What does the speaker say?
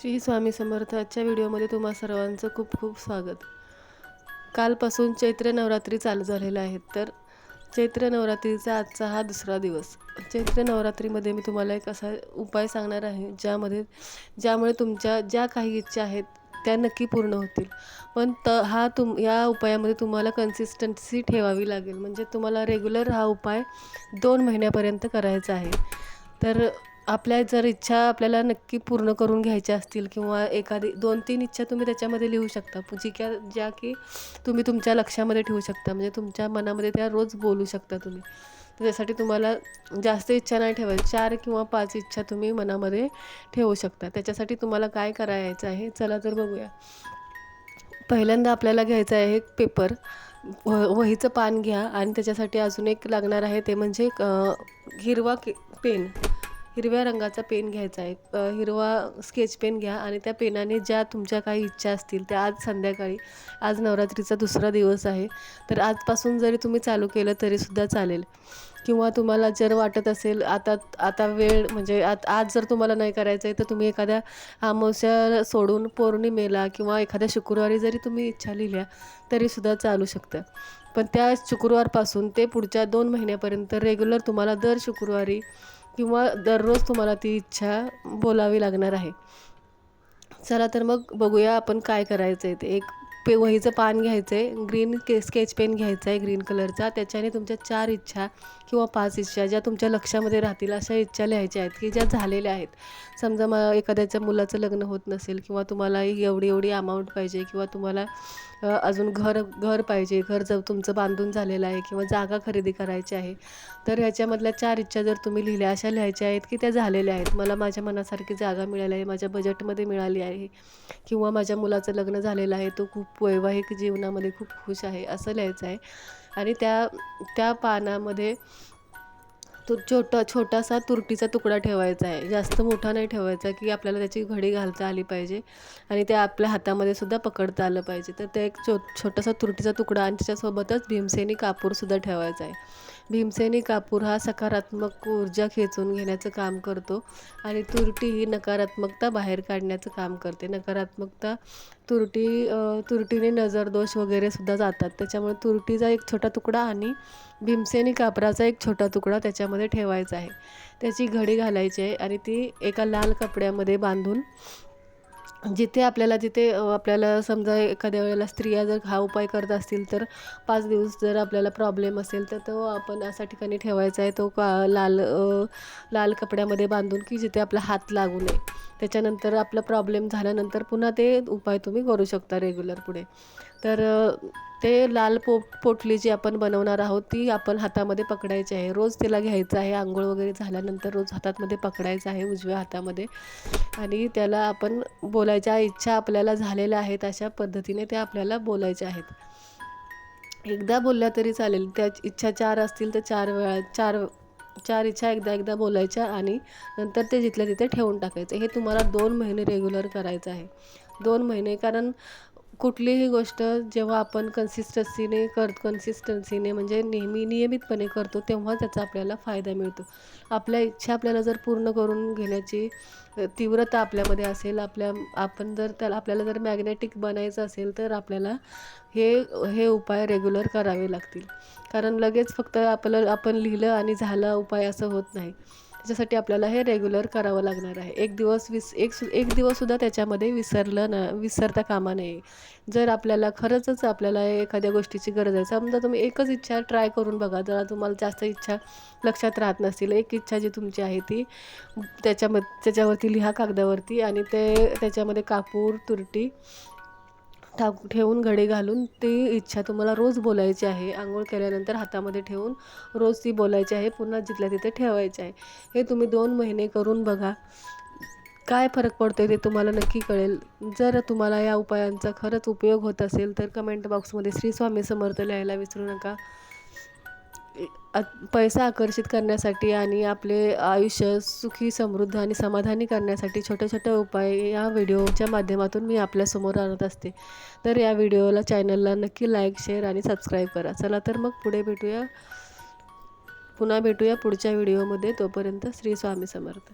श्री स्वामी समर्थ आजच्या व्हिडिओमध्ये तुम्हा सर्वांचं खूप खूप स्वागत. कालपासून चैत्र नवरात्री चालू झालेलं आहे तर चैत्र नवरात्रीचा आजचा हा दुसरा दिवस. चैत्र नवरात्रीमध्ये मी तुम्हाला एक असा उपाय सांगणार आहे ज्यामध्ये ज्यामुळे तुमच्या ज्या काही इच्छा आहेत त्या नक्की पूर्ण होतील. पण त हा तुम या उपायामध्ये तुम्हाला कन्सिस्टन्सी ठेवावी लागेल. म्हणजे तुम्हाला रेग्युलर हा उपाय दोन महिन्यापर्यंत करायचा आहे. तर आपल्या जर इच्छा आपल्याला नक्की पूर्ण करून घ्यायच्या असतील किंवा एखादी दोन तीन इच्छा तुम्ही त्याच्यामध्ये लिहू शकता. जी क्या ज्या की तुम्ही तुमच्या लक्षामध्ये ठेवू शकता. म्हणजे तुमच्या मनामध्ये त्या रोज बोलू शकता तुम्ही. त्यासाठी तुम्हाला जास्त इच्छा नाही ठेवायची. चार किंवा पाच इच्छा तुम्ही मनामध्ये ठेवू शकता. त्याच्यासाठी तुम्हाला काय करायचं आहे? चला तर बघूया. पहिल्यांदा आपल्याला घ्यायचं आहे एक पेपर. व वहीचं पान घ्या. आणि त्याच्यासाठी अजून एक लागणार आहे ते म्हणजे हिरवा के पेन. हिरव्या रंगाचा पेन घ्यायचा आहे. हिरवा स्केच पेन घ्या आणि त्या पेनाने ज्या तुमच्या काही इच्छा असतील त्या आज संध्याकाळी आज नवरात्रीचा दुसरा दिवस आहे. तर आजपासून जरी तुम्ही चालू केलं तरीसुद्धा चालेल. किंवा तुम्हाला जर वाटत असेल आता आता वेळ म्हणजे आत आज जर तुम्हाला नाही करायचं आहे तर तुम्ही एखाद्या अमावस्या सोडून पौर्णिमेला किंवा एखाद्या शुक्रवारी जरी तुम्ही इच्छा लिहिल्या तरीसुद्धा चालू शकतं. पण त्या शुक्रवारपासून ते पुढच्या दोन महिन्यापर्यंत रेग्युलर तुम्हाला दर शुक्रवारी किंवा दररोज तुम्हाला ती इच्छा बोलावी लागणार आहे. चला तर मग बघूया आपण काय करायचं आहे ते. एक पे वहीचं पान घ्यायचं आहे ग्रीन के स्केच पेन घ्यायचा आहे ग्रीन कलरचा त्याच्याने तुमच्या चार इच्छा किंवा पाच इच्छा ज्या तुमच्या लक्षामध्ये राहतील अशा इच्छा लिहायच्या आहेत की ज्या झालेल्या आहेत. समजा मग एखाद्याच्या मुलाचं लग्न होत नसेल किंवा तुम्हाला एवढी एवढी अमाऊंट पाहिजे किंवा तुम्हाला अजून घर घर पाहिजे घर जर तुमचं बांधून झालेलं आहे किंवा जागा खरेदी करायची आहे तर ह्याच्यामधल्या चार इच्छा जर तुम्ही लिहिल्या अशा लिहायच्या आहेत की त्या झालेल्या आहेत. मला माझ्या मनासारखी जागा मिळाली आहे माझ्या बजेटमध्ये मिळाली आहे किंवा माझ्या मुलाचं लग्न झालेलं आहे तो खूप वैवाहिक जीवनामध्ये खूप खुश आहे असं लिहायचं आहे. आणि त्या त्या पानामध्ये तो छोटा छोटासा तुरटीचा तुकडा ठेवायचा आहे. जास्त मोठा नाही ठेवायचा की आपल्याला त्याची घडी घालता आली पाहिजे आणि ते आपल्या हातामध्ये सुद्धा पकडता आलं पाहिजे. तर ते एक छो छोटासा तुरटीचा तुकडा आणि त्याच्यासोबतच भीमसेनी कापूरसुद्धा ठेवायचा आहे. भीमसेनी कापूर हा सकारात्मक ऊर्जा खेचून घेण्याचं काम करतो आणि तुरटी ही नकारात्मकता बाहेर काढण्याचं काम करते. नकारात्मकता तुरटी तुरटीने नजरदोष वगैरे सुद्धा जातात. त्याच्यामुळे तुरटीचा एक छोटा तुकडा आणि भीमसेनी कापराचा एक छोटा तुकडा त्याच्यामध्ये ठेवायचा आहे. त्याची घडी घालायची आहे आणि ती एका लाल कपड्यामध्ये बांधून जिथे आपल्याला जिथे आपल्याला समजा एखाद्या वेळेला स्त्रिया जर हा उपाय करत असतील तर पाच दिवस जर आपल्याला प्रॉब्लेम असेल तर तो आपण अशा ठिकाणी ठेवायचा आहे. तो का लाल लाल कपड्यामध्ये बांधून की जिथे आपला हात लागू नये. त्याच्यानंतर आपला प्रॉब्लेम झाल्यानंतर पुन्हा ते उपाय तुम्ही करू शकता रेग्युलर पुढे. तर ते लाल पो पोटली जी आपण बनवणार आहोत ती आपण हातामध्ये पकडायची आहे. रोज तिला घ्यायचं आहे. आंघोळ वगैरे झाल्यानंतर रोज हातामध्ये पकडायचं आहे उजव्या हातामध्ये. आणि त्याला आपण बोलायच्या इच्छा आपल्याला झालेल्या आहेत अशा पद्धतीने त्या आपल्याला बोलायच्या आहेत. एकदा बोलल्या तरी चालेल. त्या इच्छा चार असतील तर चार वेळा चार चार इच्छा एकदा एकदा बोलायच्या आणि नंतर ते जिथल्या तिथे ठेवून टाकायचं. हे तुम्हाला दोन महिने रेग्युलर करायचं आहे. दोन महिने कारण कुठलीही गोष्ट जेव्हा आपण कन्सिस्टन्सीने कर कन्सिस्टन्सीने म्हणजे नेहमी नियमितपणे करतो तेव्हा त्याचा आपल्याला फायदा मिळतो. आपल्या इच्छा आपल्याला जर पूर्ण करून घेण्याची तीव्रता आपल्यामध्ये असेल आपल्या आपण जर त्याला आपल्याला जर मॅग्नेटिक बनायचं असेल तर आपल्याला हे हे उपाय रेग्युलर करावे लागतील. कारण लगेच फक्त आपलं आपण लिहिलं आणि झालं उपाय असं होत नाही. त्याच्यासाठी आपल्याला हे रेग्युलर करावं लागणार आहे. एक दिवस विस एक सु एक दिवससुद्धा त्याच्यामध्ये विसरलं ना विसरता कामा नये. जर आपल्याला खरंचच आपल्याला एखाद्या गोष्टीची गरज आहे समजा तुम्ही एकच इच्छा ट्राय करून बघा जरा तुम्हाला जास्त इच्छा लक्षात राहत नसतील एक इच्छा जी तुमची आहे ती त्याच्यामध्ये त्याच्यावरती लिहा कागदावरती आणि ते त्याच्यामध्ये कापूर तुरटी टाक ठेवून घडे घालून ती इच्छा तुम्हाला रोज बोलायची आहे. आंघोळ केल्यानंतर हातामध्ये ठेवून रोज ती बोलायची आहे पुन्हा जिथल्या तिथे ठेवायची आहे. हे तुम्ही दोन महिने करून बघा. काय फरक पडतो ते तुम्हाला नक्की कळेल. जर तुम्हाला या उपायांचा खरंच उपयोग होत असेल तर कमेंट बॉक्समध्ये श्री स्वामी समर्थ लिहायला विसरू नका. पैसा आकर्षित करण्यासाठी आणि आपले आयुष्य सुखी समृद्ध आणि समाधानी करण्यासाठी छोटे छोटे उपाय या व्हिडिओच्या माध्यमातून मी आपल्यासमोर आणत असते. तर या व्हिडिओला चॅनलला नक्की लाईक शेअर आणि सबस्क्राईब करा. चला तर मग पुढे भेटूया. पुन्हा भेटूया पुढच्या व्हिडिओमध्ये. तोपर्यंत श्री स्वामी समर्थ.